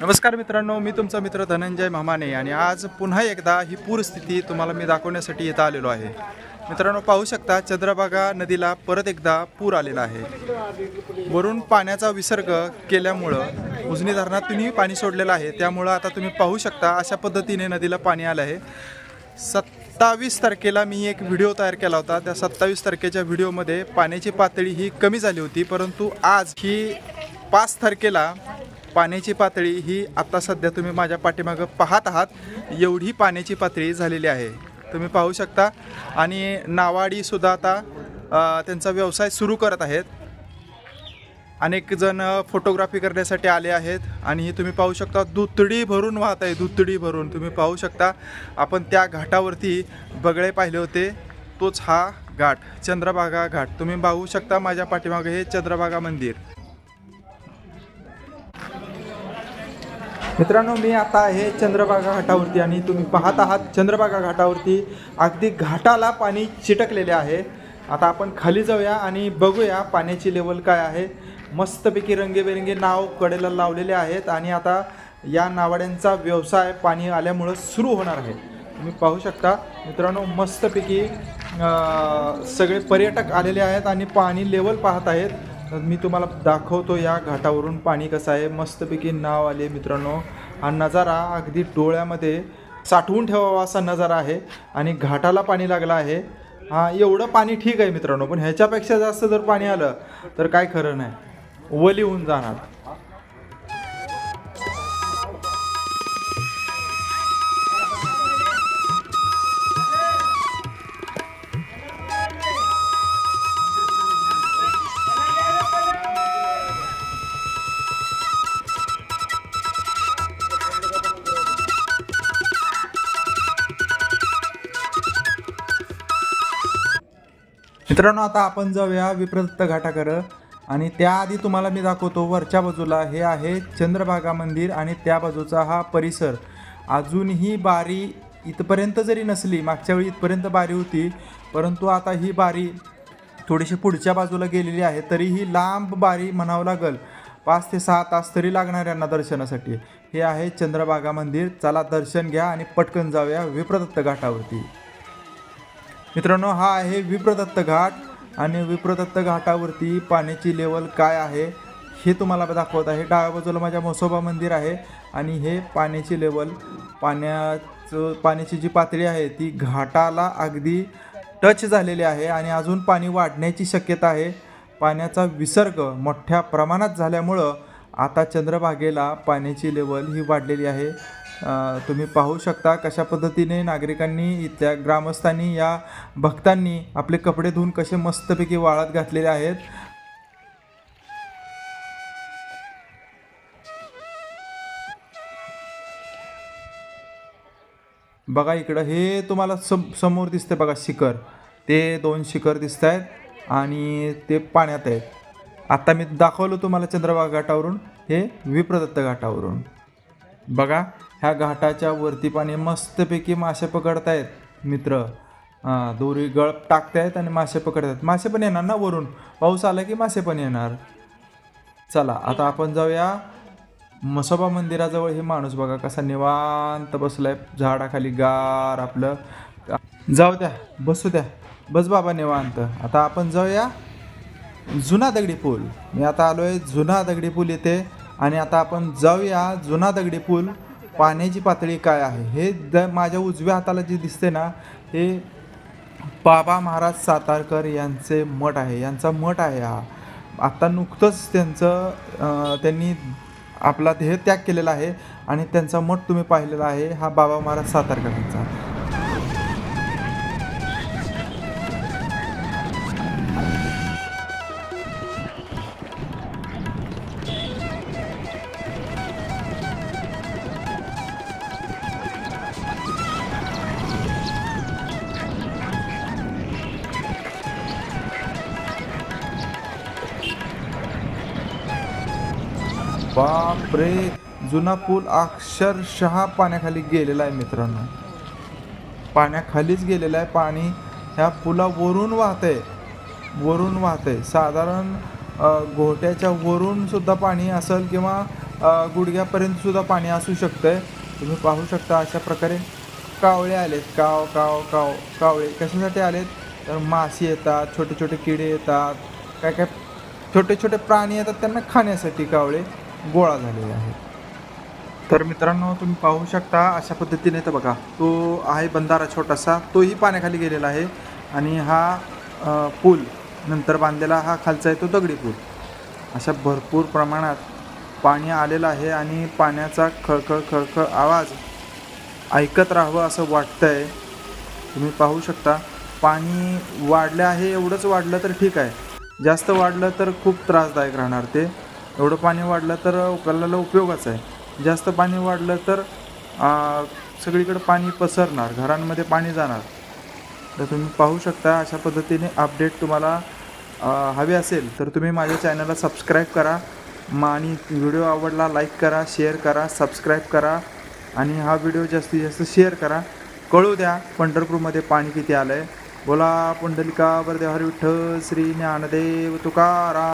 नमस्कार मित्रांनो मी तुमचा मित्र धनंजय मामाने आणि आज पुन्हा एकदा ही पूरस्थिती तुम्हाला मी दाखवण्यासाठी इथं आलेलो आहे. मित्रांनो पाहू शकता चंद्रभागा नदीला परत एकदा पूर आलेला आहे. वरून पाण्याचा विसर्ग केल्यामुळं उजनी धरणातूनही पाणी सोडलेलं आहे. त्यामुळं आता तुम्ही पाहू शकता अशा पद्धतीने नदीला पाणी आलं आहे. सत्तावीस तारखेला मी एक व्हिडिओ तयार केला होता. त्या सत्तावीस तारखेच्या व्हिडिओमध्ये पाण्याची पातळी ही कमी झाली होती परंतु आज ही पाच तारखेला पाण्याची पातळी ही आत्ता सध्या तुम्ही माझ्या पाठीमागं पाहत आहात. एवढी पाण्याची पातळी झालेली आहे. तुम्ही पाहू शकता. आणि नावाडीसुद्धा आता त्यांचा व्यवसाय सुरू करत आहेत. अनेक जण फोटोग्राफी करण्यासाठी आले आहेत. आणि हे तुम्ही पाहू शकता दुतडी भरून वाहत आहे दुतडी भरून. तुम्ही पाहू शकता आपण त्या घाटावरती बगळे पाहिले होते. तोच हा घाट चंद्रभागा घाट. तुम्ही पाहू शकता माझ्या पाठीमागे हे चंद्रभागा मंदिर. मित्रांनो मी आता आहे चंद्रभागा घाटावरती आणि तुम्ही पाहत आहात चंद्रभागा घाटावरती. अगदी घाटाला पाणी चिटकलेले आहे. आता आपण खाली जाऊया आणि बघूया पाण्याची लेवल काय आहे. मस्तपैकी रंगीबेरंगी नाव कडेला लावलेले आहेत आणि आता या नावाड्यांचा व्यवसाय पाणी आल्यामुळं सुरू होणार आहे. तुम्ही पाहू शकता मित्रांनो मस्तपैकी सगळे पर्यटक आलेले आहेत आणि पाणी लेवल पाहत आहेत. तर मी तुम्हाला दाखवतो या घाटावरून पाणी कसं आहे. मस्तपैकी नाव आले मित्रांनो. हा नजारा अगदी डोळ्यामध्ये साठवून ठेवावा असा नजारा आहे आणि घाटाला पाणी लागलं आहे. हा एवढं पाणी ठीक आहे मित्रांनो पण ह्याच्यापेक्षा जास्त जर पाणी आलं तर काय खरं नाही. वली होऊन जाणार. मित्रांनो आता आपण जाऊया विप्रदत्त घाटाकडं. आणि त्याआधी तुम्हाला मी दाखवतो वरच्या बाजूला. हे आहे चंद्रभागा मंदिर आणि त्या बाजूचा हा परिसर. अजूनही बारी इथपर्यंत जरी नसली मागच्या वेळी इथपर्यंत बारी होती परंतु आता ही बारी थोडीशी पुढच्या बाजूला गेलेली आहे तरीही लांब बारी म्हणावं लागल. पाच ते सहा तास तरी लागणार यांना दर्शनासाठी. हे आहे चंद्रभागा मंदिर. चला दर्शन घ्या आणि पटकन जाऊया विप्रदत्त घाटावरती. मित्रांनो हा आहे विप्रदत्त घाट आणि विप्रदत्त घाटावरती पाण्याची लेवल काय आहे हे तुम्हाला दाखवत आहे. डाव्या बाजूला माझ्या म्हसोबा मंदिर आहे आणि हे पाण्याची लेवल पाण्याचं पाण्याची जी पातळी आहे ती घाटाला अगदी टच झालेली आहे आणि अजून पाणी वाढण्याची शक्यता आहे. पाण्याचा विसर्ग मोठ्या प्रमाणात झाल्यामुळं आता चंद्रभागेला पाण्याची लेवल ही वाढलेली आहे. तुम्ही पाहू शकता कशा पद्धतीने नागरिकांनी इथल्या ग्रामस्थांनी या भक्तांनी आपले कपडे धुवून कसे मस्तपैकी वाळत घातलेले आहेत. बघा इकडं हे तुम्हाला सम समोर दिसते बघा शिखर. ते दोन शिखर दिसत आहेत आणि ते पाण्यात आहेत. आत्ता मी दाखवलं तुम्हाला चंद्रभागा घाटावरून हे विप्रदत्त घाटावरून. बघा ह्या घाटाच्या वरती पाणी मस्तपैकी मासे पकडतायत. मित्र दोरी गळप टाकतायत आणि मासे पकडतायत. मासे पण येणार ना वरून? पाऊस आला की मासे पण येणार? चला आता आपण जाऊया मसोबा मंदिराजवळ. हे माणूस बघा कसा निवांत बसलाय. झाडाखाली गार आपलं. जाऊ द्या बसू द्या. बस बाबा निवांत. आता आपण जाऊया जुना दगडी पूल. मी आता आलो आहे जुना दगडी पूल येथे आणि आता आपण जाऊया जुना दगडी पूल. पाण्याची पातळी काय आहे? हे द माझ्या उजव्या हाताला जे दिसते ना हे बाबा महाराज सातारकर यांचे मठ आहे. यांचा मठ आहे हा. आत्ता नुकतंच त्यांचं त्यांनी आपला ध्येय त्याग केलेला आहे आणि त्यांचा मठ तुम्ही पाहिलेला आहे हा बाबा महाराज सातारकरांचा. बाप रे जुना पूल अक्षरशः पाण्याखाली गेलेला आहे मित्रांनो. पाण्याखालीच गेलेला आहे पाणी. ह्या पुलावरून आहे वरून वाहत आहे साधारण घोट्याच्या वरून सुद्धा पाणी असेल किंवा गुडघ्यापर्यंतसुद्धा गुडघ्यापर्यंत सुद्धा पाणी असू शकतं आहे तुम्ही पाहू शकता अशा प्रकारे कावळे आलेत. काव काव काव कावळे. कशासाठी आलेत? तर मासे येतात छोटे छोटे किडे येतात काय काय छोटे छोटे प्राणी येतात त्यांना खाण्यासाठी कावळे. गोळा झालेले आहेत तर मित्रांनो तुम्ही पाहू शकता अशा पद्धतीने तर बघा तो आहे बंधारा छोटासा तोही पाण्याखाली गेलेला आहे आणि हा पूल नंतर बांधलेला हा खालचा आहे तो दगडी पूल. अशा भरपूर प्रमाणात पाणी आलेलं आहे आणि पाण्याचा खळखळ खळखळ आवाज ऐकत राहावं असं वाटतं आहे तुम्ही पाहू शकता पाणी वाढलं आहे एवढंच वाढलं तर ठीक आहे. जास्त वाढलं तर खूप त्रासदायक राहणार ते. एवढं पाणी वाढलं तर उकलाला उपयोगाचं आहे. जास्त पाणी वाढलं तर सगळीकडे पाणी पसरणार घरांमध्ये पाणी जाणार. तर तुम्ही पाहू शकता अशा पद्धतीने अपडेट तुम्हाला हवे असेल तर तुम्ही माझ्या चॅनलला सबस्क्राईब करा. मग आणि व्हिडिओ आवडला लाईक करा शेअर करा सबस्क्राईब करा. आणि हा व्हिडिओ जास्तीत जास्त शेअर करा. कळू द्या पंढरपूरमध्ये पाणी किती आलं आहे बोला पुंडलिका वरदेव हरी विठ्ठल श्री ज्ञानदेव तुकारा